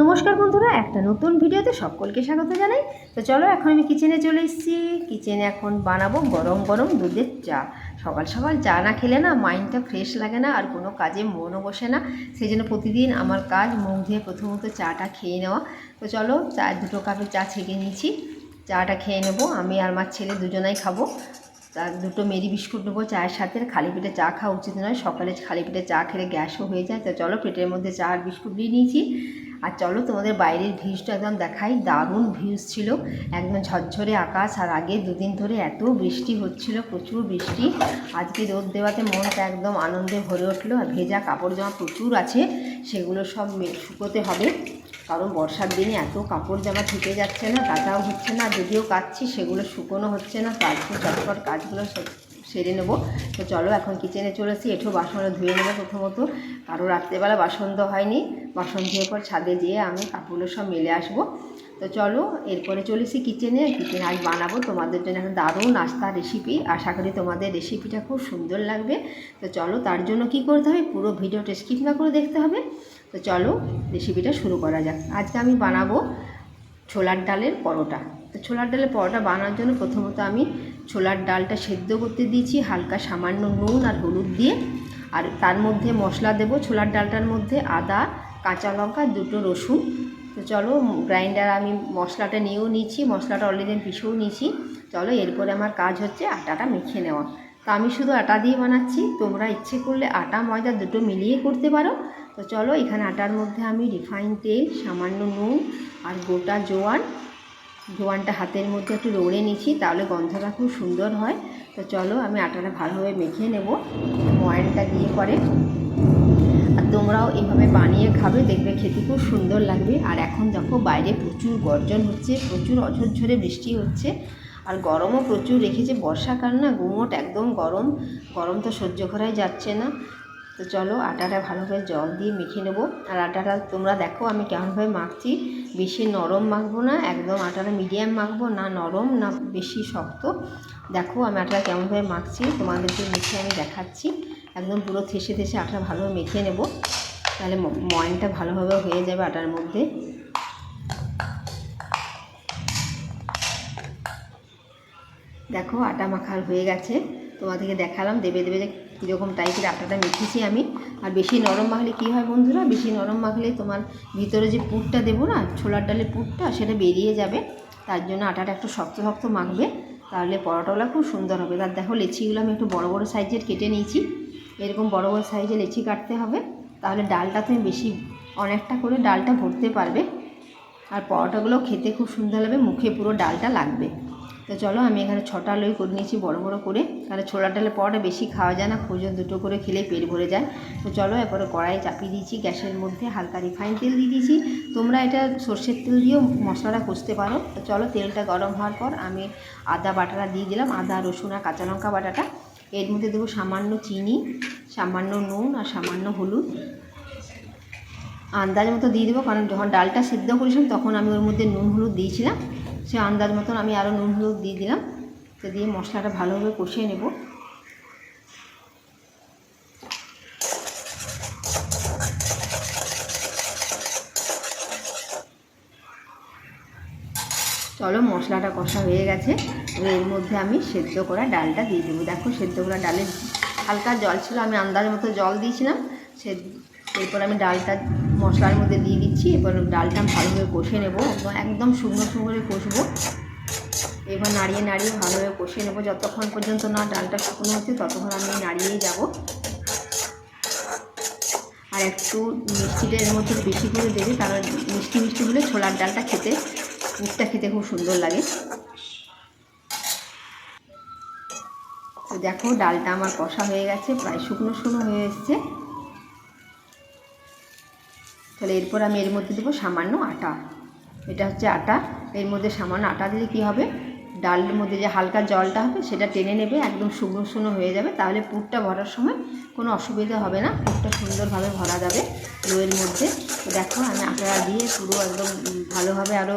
নমস্কার বন্ধুরা, একটা নতুন ভিডিওতে সকলকে স্বাগত জানাই। তো চলো এখন আমি কিচেনে চলে এসেছি। কিচেনে এখন বানাবো গরম গরম দুধের চা। সকাল সকাল চা না খেলে না মাইন্ডটা ফ্রেশ লাগে না, আর কোনো কাজে মনও বসে না। সেই জন্য প্রতিদিন আমার কাজ, মুখ ধুয়ে প্রথমত চাটা খেয়ে নেওয়া। তো চলো চা, দুটো কাপে চা ছেঁকে নিয়েছি। চাটা খেয়ে নেব, আমি আর আমার ছেলে দুজনাই খাব। তার দুটো মেরি বিস্কুট নেব চায়ের সাথে। খালি পেটে চা খাওয়া উচিত নয়, সকালে খালি পেটে চা খেলে গ্যাসও হয়ে যায়। তো চলো পেটের মধ্যে চা আর বিস্কুট দিয়ে নিয়েছি। আর চলো তোমাদের বাইরের ভিউজটা একদম দেখাই। দারুণ ভিউজ ছিল। একদম ঝরঝরে আকাশ। আর আগে দুদিন ধরে এত বৃষ্টি হচ্ছিল, প্রচুর বৃষ্টি। আজকে রোদ দেওয়াতে মনটা একদম আনন্দে ভরে উঠল। আর ভেজা কাপড় জামা প্রচুর আছে। সেগুলো সব শুকোতে হবে। কারণ বর্ষার দিনে এত কাপড় জামা থেকে যাচ্ছে না কাচাও হচ্ছে না। যদিও কাচ্ছি সেগুলো শুকোনো হচ্ছে না। তারপর চটপট কাজগুলো সব সেরে নেব। তো চলো এখন কিচেনে চলে এসেছি। এঠো বাসনটা ধুয়ে নেব প্রথমত। কারও রাত্রেবেলা বাসন তো হয়নি। বাসন ধুয়ে পর ছাদে যেয়ে আমি কাপড়গুলো সব মেলে আসব। তো চলো, এরপরে চলেছি কিচেনে কিচেনে আজ বানাবো। তোমাদের জন্য একটা দারুণ নাস্তা রেসিপি আশা করি তোমাদের রেসিপিটা খুব সুন্দর লাগবে। তো চলো, তার জন্য কি করতে হবে? পুরো ভিডিওটা স্কিপ না করে দেখতে হবে। তো চলো রেসিপিটা শুরু করা যাক। আজকে আমি বানাবো ছোলার ডালের পরোটা। তো ছোলার ডালের পরোটা বানানোর জন্য প্রথমত আমি ছোলার ডালটা সেদ্ধ করতে দিয়েছি, হালকা সামান্য নুন আর হলুদ দিয়ে। আর তার মধ্যে মশলা দেবো, ছোলার ডালটার মধ্যে আদা, কাঁচা লঙ্কা, দুটো রসুন। তো চলো, গ্রাইন্ডার আমি মশলাটা নিয়েও নিয়েছি মশলাটা অলরেডি আমি পিষেও নিয়েছি। চলো, এরপরে আমার কাজ হচ্ছে আটাটা মেখে নেওয়া। তো আমি শুধু আটা দিয়ে বানাচ্ছি, তোমরা ইচ্ছে করলে আটা, ময়দা দুটো মিলিয়ে করতে পারো। তো চলো, এখানে আটার মধ্যে আমি রিফাইন তেল, সামান্য নুন আর গোটা জোয়ান জোয়ানটা হাতের মধ্যে একটু রোড়ে নিচ্ছি, তাহলে গন্ধটা খুব সুন্দর হয়। তো চলো আমি আটাটা ভালোভাবে মেখে নেব ময়নটা দিয়ে পরে। আর তোমরাও এভাবে বানিয়ে খাবে, দেখবে খেতে খুব সুন্দর লাগবে। আর এখন দেখো বাইরে প্রচুর গর্জন হচ্ছে, প্রচুর অঝরঝরে বৃষ্টি হচ্ছে। আর গরমও প্রচুর রেখেছে বর্ষাকাল না গুমোট একদম গরম। গরম তো সহ্য করাই যাচ্ছে না। তো চলো আটাটা ভালোভাবে জল দিয়ে মেখে নেব। আর আটাটা তোমরা দেখো আমি কেমনভাবে মাখছি। বেশি নরম মাখবো না, একদম আটাটা মিডিয়াম মাখবো, না নরম, না বেশি শক্ত। দেখো আমি আটাটা কেমনভাবে মাখছি, তোমাদেরকে মেখে আমি দেখাচ্ছি। একদম পুরো থেসে থেসে আটা ভালোভাবে মেখে নেব। তাহলে ময়নটা ভালোভাবে হয়ে যাবে আটার মধ্যে। দেখো আটা মাখার হয়ে গেছে। তোমাদেরকে দেখালাম, দেবে দেবে যে কীরকম টাইপের আটাটা মেখেছি আমি। আর বেশি নরম মাখলে কী হয় বন্ধুরা? বেশি নরম মাখলে তোমার ভিতরে যে পুরটা দেবো না, ছোলার ডালের পুরটা, সেটা বেরিয়ে যাবে। তার জন্য আটাটা একটু শক্ত শক্ত মাখবে। তাহলে পরোটাগুলো খুব সুন্দর হবে। তার দেখো লেচিগুলো আমি একটু বড় বড় সাইজের কেটে নিয়েছি। এরকম বড় বড় সাইজের লেচি কাটতে হবে। তাহলে ডালটা তুমি বেশি অনেকটা করে ডালটা ভরতে পারবে। আর পরোটাগুলো খেতে খুব সুন্দর লাগবে। মুখে পুরো ডালটা লাগবে। তো চলো আমি এখানে ছটা লই করে নিয়েছি, বড় বড় করে। তাহলে ছোলার ডালের পরোটা বেশি খাওয়া যায় না, খুঁজো দুটো করে খেলেই পেট ভরে যায়। তো চলো এরপরে কড়াই চাপিয়ে দিয়েছি, গ্যাসের মধ্যে হালকা রিফাইন তেল দিয়ে দিয়েছি। তোমরা এটা সর্ষের তেল দিয়েও মশলাটা কষতে পারো। তো চলো তেলটা গরম হওয়ার পর আমি আদা বাটাটা দিয়ে দিলাম, আদা, রসুন আর কাঁচা লঙ্কা বাটাটা। এর মধ্যে দেবো সামান্য চিনি, সামান্য নুন আর সামান্য হলুদ। আন্দাজ মতো দিয়ে দেবো, কারণ যখন ডালটা সিদ্ধ করেছিলাম তখন আমি ওর মধ্যে নুন, হলুদ দিয়েছিলাম। সে আন্দাজ মতন আমি আরও নুন, হলুদ দিয়ে দিলাম। তো দিয়ে মশলাটা ভালোভাবে কষিয়ে নেব। চলো, মশলাটা কষা হয়ে গেছে। এর মধ্যে আমি সেদ্ধ করা ডালটা দিয়ে দেবো। দেখো, সেদ্ধ করা ডালের হালকা জল ছিল, আমি আন্দাজ মতো জল দিয়েছিলাম। সে এরপর আমি ডালটা মশলার মধ্যে দিয়ে দিচ্ছি এবার ডালটা আমি ভালোভাবে কষে নেব, একদম শুকনো শুকনো কষবো। এবার নাড়িয়ে নাড়িয়ে ভালোভাবে কষে নেব, যতক্ষণ পর্যন্ত না ডালটা শুকনো হচ্ছে ততক্ষণ আমি নাড়িয়েই যাব। আর একটু মিষ্টিটা এর মধ্যে বেশি করে দেবে, কারণ মিষ্টি মিষ্টি হলে ছোলার ডালটা খেতে মুখটা খেতে খুব সুন্দর লাগে। তো দেখো, ডালটা আমার কষা হয়ে গেছে, প্রায় শুকনো শুকনো হয়ে এসছে। তাহলে এরপর আমি এর মধ্যে দেবো সামান্য আটা। এটা হচ্ছে আটা। এর মধ্যে সামান্য আটা দিলে কী হবে? ডালের মধ্যে যে হালকা জলটা হবে, সেটা টেনে নেবে, একদম শুকনো শুকনো হয়ে যাবে। তাহলে পুরটা ভরার সময় কোনো অসুবিধা হবে না, পুরটা সুন্দরভাবে ভরা যাবে লোয়ের মধ্যে। তো দেখো, আমি আটা দিয়ে পুরো একদম ভালোভাবে আরও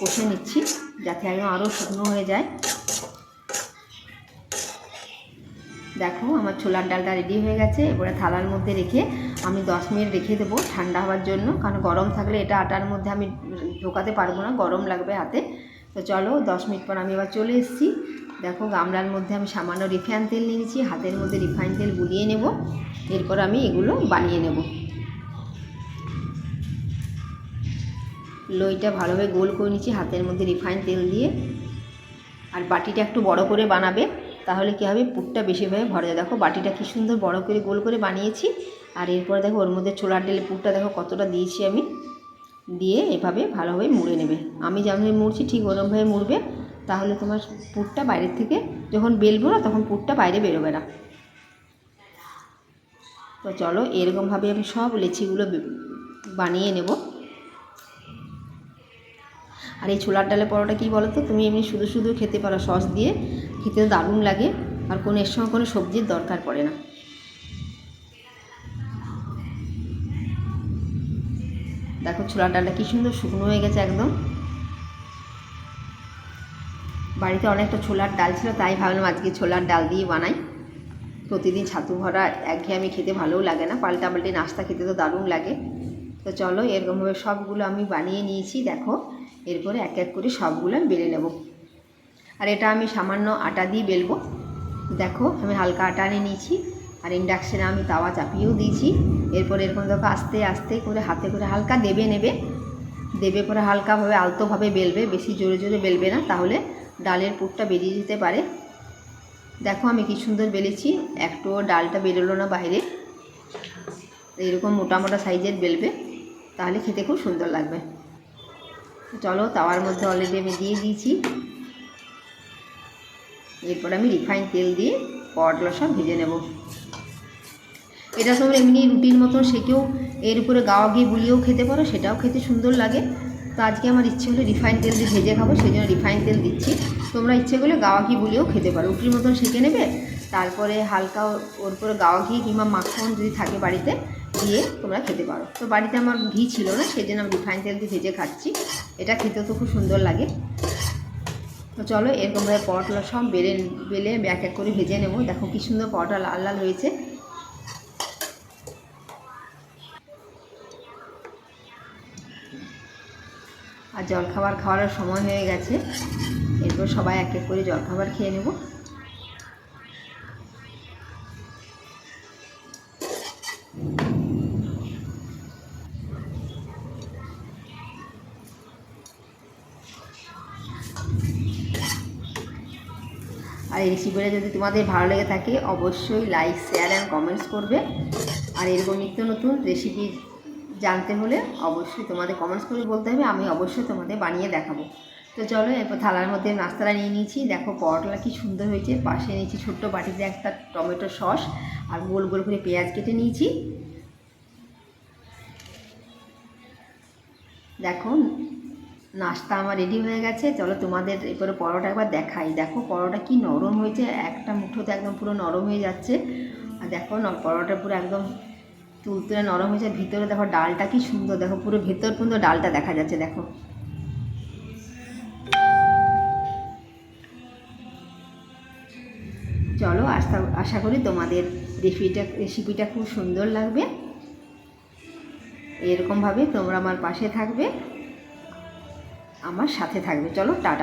কষে নিচ্ছি, যাতে একদম আরও শুকনো হয়ে যায়। দেখো, আমার ছোলার ডালটা রেডি হয়ে গেছে। এবারে থালার মধ্যে রেখে আমি দশ মিনিট রেখে দেবো ঠান্ডা হওয়ার জন্য। কারণ গরম থাকলে এটা আটার মধ্যে আমি ঢোকাতে পারব না, গরম লাগবে হাতে। তো চলো দশ মিনিট পর আমি এবার চলে এসেছি। দেখো গামলার মধ্যে আমি সামান্য রিফাইন তেল নিয়েছি, হাতের মধ্যে রিফাইন তেল বুলিয়ে নেব। এরপর আমি এগুলো বানিয়ে নেব। লইটা ভালোভাবে গোল করে নিচ্ছি হাতের মধ্যে রিফাইন তেল দিয়ে। আর বাটিটা একটু বড় করে বানাবে, তাহলে কী হবে, পুরটা বেশিভাবে ভরা যায়। দেখো বাটিটা কী সুন্দর বড় করে গোল করে বানিয়েছি। আর এরপরে দেখো, ওর মধ্যে ছোলার ডালের পুরটা দেখো কতটা দিয়েছি আমি। দিয়ে এভাবে ভালোভাবে মুড়ে নেবে। আমি যেমনভাবে মুড়ছি, ঠিক ওরমভাবে মুড়বে। তাহলে তোমার পুরটা বাইরের থেকে যখন বেলবো না, তখন পুরটা বাইরে বেরোবে না। তো চলো, এরকমভাবে আমি সব লেচিগুলো বানিয়ে নেব। আর এই ছোলার ডালের পরোটা কী বলো তো তুমি এমনি শুধু শুধু খেতে পারো সস দিয়ে। খেতে দারুণ লাগে। আর কোনো, এর সঙ্গে কোনো সবজির দরকার পড়ে না। দেখো ছোলার ডালটা কী সুন্দর শুকনো হয়ে গেছে একদম। বাড়িতে অনেকটা ছোলার ডাল ছিল, তাই ভাবলাম আজকে ছোলার ডাল দিয়ে বানাই। প্রতিদিন ছাতু ভরা একঘেয়ে আমি খেতে ভালোও লাগে না, পাল্টা পাল্টি নাস্তা খেতে তো দারুণ লাগে। তো চলো এরকমভাবে সবগুলো আমি বানিয়ে নিয়েছি, দেখো। এরপরে এক এক করে সবগুলো বেলে নেব। আর এটা আমি সামান্য আটা দিয়ে বেলবো। দেখো আমি হালকা আটা নিয়ে নিয়েছি। আর ইন্ডাকশানে আমি তাওয়া চাপিয়েও দিয়েছি। এরপর এরকম দেখো আস্তে আস্তে করে হাতে করে হালকা দেবে নেবে। দেবে করে হালকাভাবে, আলতোভাবে বেলবে, বেশি জোরে জোরে বেলবে না, তাহলে ডালের পুরটা বেরিয়ে যেতে পারে। দেখো আমি কি সুন্দর বেলেছি, একটুও ডালটা বেরোলো না বাইরে। এরকম মোটা মোটা সাইজের বেলবে, তাহলে খেতে খুব সুন্দর লাগবে। চলো তাওয়ার মধ্যে অলরেডি আমি দিয়ে দিয়েছি। এরপর আমি রিফাইন তেল দিয়ে পরোটাগুলো সব ভেজে নেব। এটা তোমরা এমনি রুটির মতন, সেকেও এর উপরে গাওয়া গিয়ে বুলিয়েও খেতে পারো, সেটাও খেতে সুন্দর লাগে। তো আজকে আমার ইচ্ছে হলো রিফাইন তেল দিয়ে ভেজে খাব সেই জন্য রিফাইন তেল দিচ্ছি। তোমরা ইচ্ছে করলে গাওয়া ঘি বুলিয়েও খেতে পারো, রুটির মতন সেকে নেবে, তারপরে হালকা ওর উপরে গাওয়া ঘি কিংবা মাখন যদি থাকে বাড়িতে, দিয়ে তোমরা খেতে পারো। তো বাড়িতে আমার ঘি ছিল না সেই জন্য আমি রিফাইন তেল দিয়ে ভেজে খাচ্ছি। এটা খেতেও তো খুব সুন্দর লাগে। তো চলো এরকমভাবে পরোটা সব বেলে বেলে এক এক করে ভেজে নেব। দেখো কি সুন্দর পরোটা লাল লাল হয়েছে। আর জলখাবার খাওয়ার সময় হয়ে গেছে। এরপর সবাই এক এক করে জলখাবার খেয়ে নেব। আর এই রেসিপিটা যদি তোমাদের ভালো লেগে থাকে, অবশ্যই লাইক শেয়ার অ্যান্ড কমেন্টস করবে। আর এরকম নিত্য নতুন রেসিপি জানতে হলে অবশ্যই তোমাদের কমেন্টস করে বলতে হবে, আমি অবশ্যই তোমাদের বানিয়ে দেখাবো। তো চলো, এরপর থালার মধ্যে নাস্তাটা নিয়ে নিয়েছি। দেখো পরোটাটা কি সুন্দর হয়েছে। পাশে নিয়েছি ছোট্ট বাটিতে একটা টমেটো সস আর গোল গোল করে পেঁয়াজ কেটে নিয়েছি। দেখো, নাস্তা আমার রেডি হয়ে গেছে। চলো তোমাদের এরপরে পরোটা একবার দেখাই। দেখো পরোটা কি নরম হয়েছে। একটা মুঠোতে একদম পুরো নরম হয়ে যাচ্ছে। আর দেখো পরোটা পুরো একদম তুলতুলে নরম হয়েছে ভিতরে দেখো ডালটা কি সুন্দর, দেখো পুরো ভেতর পর্যন্ত ডালটা দেখা যাচ্ছে, দেখো। চলো আশা আশা করি তোমাদের রেসিপিটা রেসিপিটা খুব সুন্দর লাগবে। এরকমভাবে তোমরা আমার পাশে থাকবে, আমার সাথে থাকবে। চলো, টাটা।